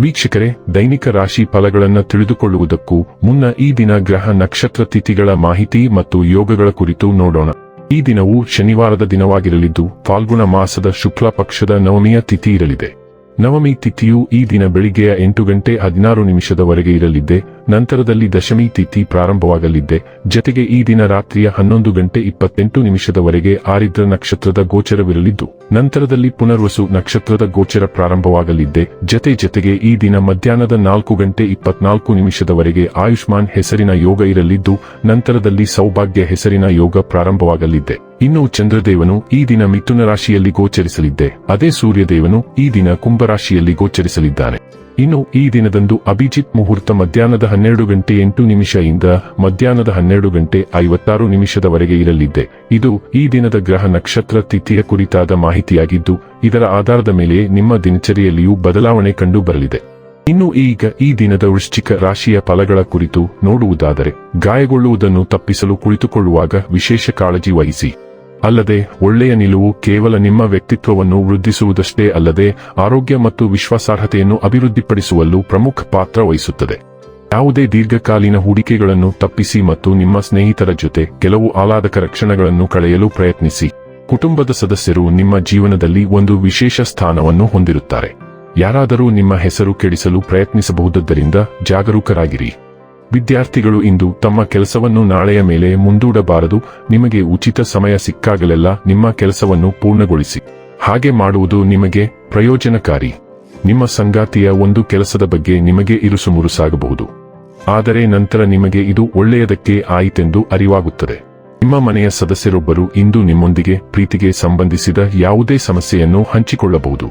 ವೀಕ್ಷಕರೇ, ದೈನಿಕ ರಾಶಿ ಫಲಗಳನ್ನು ತಿಳಿದುಕೊಳ್ಳುವುದಕ್ಕೂ ಮುನ್ನ ಈ ದಿನ ಗ್ರಹ ನಕ್ಷತ್ರ ತಿಥಿಗಳ ಮಾಹಿತಿ ಮತ್ತು ಯೋಗಗಳ ಕುರಿತು ನೋಡೋಣ. ಈ ದಿನವು ಶನಿವಾರದ ದಿನವಾಗಿರಲಿದ್ದು, ಫಾಲ್ಗುಣ ಮಾಸದ ಶುಕ್ಲ ಪಕ್ಷದ ನವಮಿಯ ತಿಥಿ ಇರಲಿದೆ. ನವಮಿ ತಿಥಿಯು ಈ ದಿನ ಬೆಳಿಗ್ಗೆಯ ಎಂಟು ಗಂಟೆ ಹದಿನಾರು ನಿಮಿಷದವರೆಗೆ ಇರಲಿದ್ದೆ, ನಂತರದಲ್ಲಿ ದಶಮಿ ತಿಥಿ ಪ್ರಾರಂಭವಾಗಲಿದ್ದೆ. ಜತೆಗೆ ಈ ದಿನ ರಾತ್ರಿಯ ಹನ್ನೊಂದು ಗಂಟೆ ಇಪ್ಪತ್ತೆಂಟು ನಿಮಿಷದವರೆಗೆ ಆರಿದ್ರ ನಕ್ಷತ್ರದ ಗೋಚರವಿರಲಿದ್ದು, ನಂತರದಲ್ಲಿ ಪುನರ್ವಸು ನಕ್ಷತ್ರದ ಗೋಚರ ಪ್ರಾರಂಭವಾಗಲಿದ್ದೆ. ಜತೆ ಜತೆಗೆ ಈ ದಿನ ಮಧ್ಯಾಹ್ನದ ನಾಲ್ಕು ಗಂಟೆ ಇಪ್ಪತ್ನಾಲ್ಕು ನಿಮಿಷದವರೆಗೆ ಆಯುಷ್ಮಾನ್ ಹೆಸರಿನ ಯೋಗ ಇರಲಿದ್ದು, ನಂತರದಲ್ಲಿ ಸೌಭಾಗ್ಯ ಹೆಸರಿನ ಯೋಗ ಪ್ರಾರಂಭವಾಗಲಿದ್ದೆ. ಇನ್ನು ಚಂದ್ರದೇವನು ಈ ದಿನ ಮಿಥುನ ರಾಶಿಯಲ್ಲಿ ಗೋಚರಿಸಲಿದ್ದೆ. ಅದೇ ಸೂರ್ಯದೇವನು ಈ ದಿನ ಕುಂಭರಾಶಿಯಲ್ಲಿ ಗೋಚರಿಸಲಿದ್ದಾನೆ. ಇನ್ನು ಈ ದಿನದಂದು ಅಭಿಜಿತ್ ಮುಹೂರ್ತ ಮಧ್ಯಾಹ್ನದ ಹನ್ನೆರಡು ಗಂಟೆ ಎಂಟು ನಿಮಿಷದಿಂದ ಮಧ್ಯಾಹ್ನದ ಹನ್ನೆರಡು ಗಂಟೆ ಐವತ್ತಾರು ನಿಮಿಷದವರೆಗೆ ಇರಲಿದ್ದೆ. ಇದು ಈ ದಿನದ ಗ್ರಹ ನಕ್ಷತ್ರ ತಿಥಿಯ ಕುರಿತಾದ ಮಾಹಿತಿಯಾಗಿದ್ದು, ಇದರ ಆಧಾರದ ಮೇಲೆ ನಿಮ್ಮ ದಿನಚರಿಯಲ್ಲಿಯೂ ಬದಲಾವಣೆ ಕಂಡು ಬರಲಿದೆ ಇನ್ನು ಈಗ ಈ ದಿನದ ವೃಶ್ಚಿಕ ರಾಶಿಯ ಫಲಗಳ ಕುರಿತು ನೋಡುವುದಾದರೆ, ಗಾಯಗೊಳ್ಳುವುದನ್ನು ತಪ್ಪಿಸಲು ಕುಳಿತುಕೊಳ್ಳುವಾಗ ವಿಶೇಷ ಕಾಳಜಿ ವಹಿಸಿ. ಅಲ್ಲದೆ, ಒಳ್ಳೆಯ ನಿಲುವು ಕೇವಲ ನಿಮ್ಮ ವ್ಯಕ್ತಿತ್ವವನ್ನು ವೃದ್ಧಿಸುವುದಷ್ಟೇ ಅಲ್ಲದೆ, ಆರೋಗ್ಯ ಮತ್ತು ವಿಶ್ವಾಸಾರ್ಹತೆಯನ್ನು ಅಭಿವೃದ್ಧಿಪಡಿಸುವಲ್ಲೂ ಪ್ರಮುಖ ಪಾತ್ರ ವಹಿಸುತ್ತದೆ. ಯಾವುದೇ ದೀರ್ಘಕಾಲೀನ ಹೂಡಿಕೆಗಳನ್ನು ತಪ್ಪಿಸಿ ಮತ್ತು ನಿಮ್ಮ ಸ್ನೇಹಿತರ ಜೊತೆ ಕೆಲವು ಆಹ್ಲಾದಕರ ಕ್ಷಣಗಳನ್ನು ಕಳೆಯಲು ಪ್ರಯತ್ನಿಸಿ. ಕುಟುಂಬದ ಸದಸ್ಯರು ನಿಮ್ಮ ಜೀವನದಲ್ಲಿ ಒಂದು ವಿಶೇಷ ಸ್ಥಾನವನ್ನು ಹೊಂದಿರುತ್ತಾರೆ. ಯಾರಾದರೂ ನಿಮ್ಮ ಹೆಸರು ಕೆಡಿಸಲು ಪ್ರಯತ್ನಿಸಬಹುದರಿಂದ ಜಾಗರೂಕರಾಗಿರಿ. ವಿದ್ಯಾರ್ಥಿಗಳು ಇಂದು ತಮ್ಮ ಕೆಲಸವನ್ನು ನಾಳೆಯ ಮೇಲೆ ಮುಂದೂಡಬಾರದು. ನಿಮಗೆ ಉಚಿತ ಸಮಯ ಸಿಕ್ಕಾಗಲೆಲ್ಲ ನಿಮ್ಮ ಕೆಲಸವನ್ನು ಪೂರ್ಣಗೊಳಿಸಿ. ಹಾಗೆ ಮಾಡುವುದು ನಿಮಗೆ ಪ್ರಯೋಜನಕಾರಿ. ನಿಮ್ಮ ಸಂಗಾತಿಯ ಒಂದು ಕೆಲಸದ ಬಗ್ಗೆ ನಿಮಗೆ ಇರುಸುಮುರುಸಾಗಬಹುದು ಆದರೆ ನಂತರ ನಿಮಗೆ ಇದು ಒಳ್ಳೆಯದಕ್ಕೆ ಆಯಿತೆಂದು ಅರಿವಾಗುತ್ತದೆ. ನಿಮ್ಮ ಮನೆಯ ಸದಸ್ಯರೊಬ್ಬರು ಇಂದು ನಿಮ್ಮೊಂದಿಗೆ ಪ್ರೀತಿಗೆ ಸಂಬಂಧಿಸಿದ ಯಾವುದೇ ಸಮಸ್ಯೆಯನ್ನು ಹಂಚಿಕೊಳ್ಳಬಹುದು.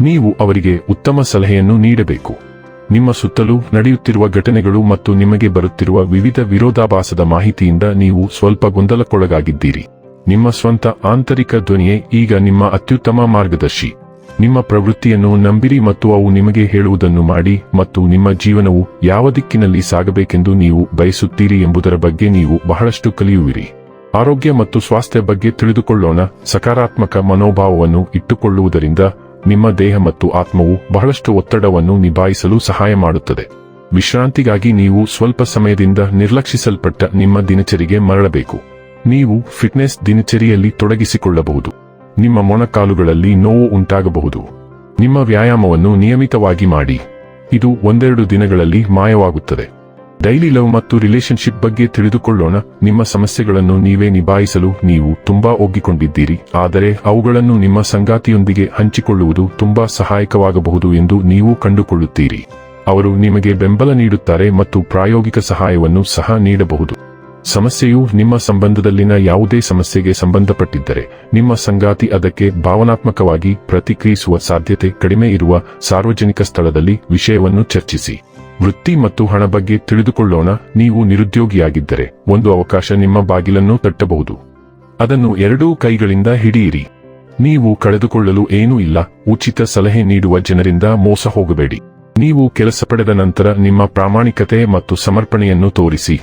ನೀವು ಅವರಿಗೆ ಉತ್ತಮ ಸಲಹೆಯನ್ನು ನೀಡಬೇಕು. ನಿಮ್ಮ ಸುತ್ತಲೂ ನಡೆಯುತ್ತಿರುವ ಘಟನೆಗಳು ಮತ್ತು ನಿಮಗೆ ಬರುತ್ತಿರುವ ವಿವಿಧ ವಿರೋಧಾಭಾಸದ ಮಾಹಿತಿಯಿಂದ ನೀವು ಸ್ವಲ್ಪ ಗೊಂದಲಕ್ಕೊಳಗಾಗಿದ್ದೀರಿ. ನಿಮ್ಮ ಸ್ವಂತ ಆಂತರಿಕ ಧ್ವನಿಯೇ ಈಗ ನಿಮ್ಮ ಅತ್ಯುತ್ತಮ ಮಾರ್ಗದರ್ಶಿ. ನಿಮ್ಮ ಪ್ರವೃತ್ತಿಯನ್ನು ನಂಬಿರಿ ಮತ್ತು ಅವು ನಿಮಗೆ ಹೇಳುವುದನ್ನು ಮಾಡಿ ಮತ್ತು ನಿಮ್ಮ ಜೀವನವು ಯಾವ ದಿಕ್ಕಿನಲ್ಲಿ ಸಾಗಬೇಕೆಂದು ನೀವು ಬಯಸುತ್ತೀರಿ ಎಂಬುದರ ಬಗ್ಗೆ ನೀವು ಬಹಳಷ್ಟು ಕಲಿಯುವಿರಿ. ಆರೋಗ್ಯ ಮತ್ತು ಸ್ವಾಸ್ಥ್ಯ ಬಗ್ಗೆ ತಿಳಿದುಕೊಳ್ಳೋಣ. ಸಕಾರಾತ್ಮಕ ಮನೋಭಾವವನ್ನು ಇಟ್ಟುಕೊಳ್ಳುವುದರಿಂದ ನಿಮ್ಮ ದೇಹ ಮತ್ತು ಆತ್ಮವು ಬಹಳಷ್ಟು ಒತ್ತಡವನ್ನು ನಿಭಾಯಿಸಲು ಸಹಾಯ ಮಾಡುತ್ತದೆ. ವಿಶ್ರಾಂತಿಗಾಗಿ ನೀವು ಸ್ವಲ್ಪ ಸಮಯದಿಂದ ನಿರ್ಲಕ್ಷಿಸಲ್ಪಟ್ಟ ನಿಮ್ಮ ದಿನಚರಿಗೆ ಮರಳಬೇಕು. ನೀವು ಫಿಟ್ನೆಸ್ ದಿನಚರಿಯಲ್ಲಿ ತೊಡಗಿಸಿಕೊಳ್ಳಬಹುದು. ನಿಮ್ಮ ಮೊಣಕಾಲುಗಳಲ್ಲಿ ನೋವು ಉಂಟಾಗಬಹುದು. ನಿಮ್ಮ ವ್ಯಾಯಾಮವನ್ನು ನಿಯಮಿತವಾಗಿ ಮಾಡಿ. ಇದು ಒಂದೆರಡು ದಿನಗಳಲ್ಲಿ ಮಾಯವಾಗುತ್ತದೆ. ಡೈಲಿ ಲವ್ ಮತ್ತು ರಿಲೇಶನ್ಶಿಪ್ ಬಗ್ಗೆ ತಿಳಿದುಕೊಳ್ಳೋಣ. ನಿಮ್ಮ ಸಮಸ್ಯೆಗಳನ್ನು ನೀವೇ ನಿಭಾಯಿಸಲು ನೀವು ತುಂಬಾ ಒಗ್ಗಿಕೊಂಡಿದ್ದೀರಿ. ಆದರೆ ಅವುಗಳನ್ನು ನಿಮ್ಮ ಸಂಗಾತಿಯೊಂದಿಗೆ ಹಂಚಿಕೊಳ್ಳುವುದು ತುಂಬಾ ಸಹಾಯಕವಾಗಬಹುದು ಎಂದು ನೀವು ಕಂಡುಕೊಳ್ಳುತ್ತೀರಿ. ಅವರು ನಿಮಗೆ ಬೆಂಬಲ ನೀಡುತ್ತಾರೆ ಮತ್ತು ಪ್ರಾಯೋಗಿಕ ಸಹಾಯವನ್ನು ಸಹ ನೀಡಬಹುದು. ಸಮಸ್ಯೆಯು ನಿಮ್ಮ ಸಂಬಂಧದಲ್ಲಿನ ಯಾವುದೇ ಸಮಸ್ಯೆಗೆ ಸಂಬಂಧಪಟ್ಟಿದ್ದರೆ, ನಿಮ್ಮ ಸಂಗಾತಿ ಅದಕ್ಕೆ ಭಾವನಾತ್ಮಕವಾಗಿ ಪ್ರತಿಕ್ರಿಯಿಸುವ ಸಾಧ್ಯತೆ ಕಡಿಮೆ ಇರುವ ಸಾರ್ವಜನಿಕ ಸ್ಥಳದಲ್ಲಿ ವಿಷಯವನ್ನು ಚರ್ಚಿಸಿ. ವೃತ್ತಿ ಮತ್ತು ಹಣ ಬಗ್ಗೆ ತಿಳಿದುಕೊಳ್ಳೋಣ. ನೀವು ನಿರುದ್ಯೋಗಿಯಾಗಿದ್ದರೆ ಒಂದು ಅವಕಾಶ ನಿಮ್ಮ ಬಾಗಿಲನ್ನು ತಟ್ಟಬಹುದು. ಅದನ್ನು ಎರಡೂ ಕೈಗಳಿಂದ ಹಿಡಿಯಿರಿ. ನೀವು ಕಳೆದುಕೊಳ್ಳಲು ಏನೂ ಇಲ್ಲ. ಉಚಿತ ಸಲಹೆ ನೀಡುವ ಜನರಿಂದ ಮೋಸ ಹೋಗಬೇಡಿ. ನೀವು ಕೆಲಸ ಪಡೆದ ನಂತರ ನಿಮ್ಮ ಪ್ರಾಮಾಣಿಕತೆ ಮತ್ತು ಸಮರ್ಪಣೆಯನ್ನು ತೋರಿಸಿ.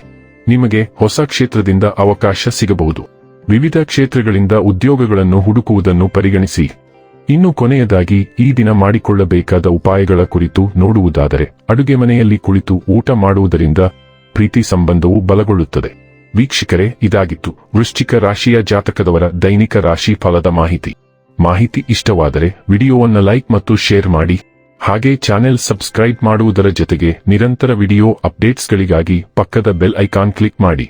ನಿಮಗೆ ಹೊಸ ಕ್ಷೇತ್ರದಿಂದ ಅವಕಾಶ ಸಿಗಬಹುದು. ವಿವಿಧ ಕ್ಷೇತ್ರಗಳಿಂದ ಉದ್ಯೋಗಗಳನ್ನು ಹುಡುಕುವುದನ್ನು ಪರಿಗಣಿಸಿ. ಇನ್ನು ಕೊನೆಯದಾಗಿ ಈ ದಿನ ಮಾಡಿಕೊಳ್ಳಬೇಕಾದ ಉಪಾಯಗಳ ಕುರಿತು ನೋಡುವುದಾದರೆ, ಅಡುಗೆ ಮನೆಯಲ್ಲಿ ಕುಳಿತು ಊಟ ಮಾಡುವುದರಿಂದ ಪ್ರೀತಿ ಸಂಬಂಧವು ಬಲಗೊಳ್ಳುತ್ತದೆ. ವೀಕ್ಷಕರೇ, ಇದಾಗಿತ್ತು ವೃಶ್ಚಿಕ ರಾಶಿಯ ಜಾತಕದವರ ದೈನಿಕ ರಾಶಿ ಫಲದ ಮಾಹಿತಿ. ಮಾಹಿತಿ ಇಷ್ಟವಾದರೆ ವಿಡಿಯೋವನ್ನು ಲೈಕ್ ಮತ್ತು ಶೇರ್ ಮಾಡಿ, ಹಾಗೆ ಚಾನೆಲ್ ಸಬ್ಸ್ಕ್ರೈಬ್ ಮಾಡುವುದರ ಜೊತೆಗೆ ನಿರಂತರ ವಿಡಿಯೋ ಅಪ್ಡೇಟ್ಸ್ಗಳಿಗಾಗಿ ಪಕ್ಕದ ಬೆಲ್ ಐಕಾನ್ ಕ್ಲಿಕ್ ಮಾಡಿ.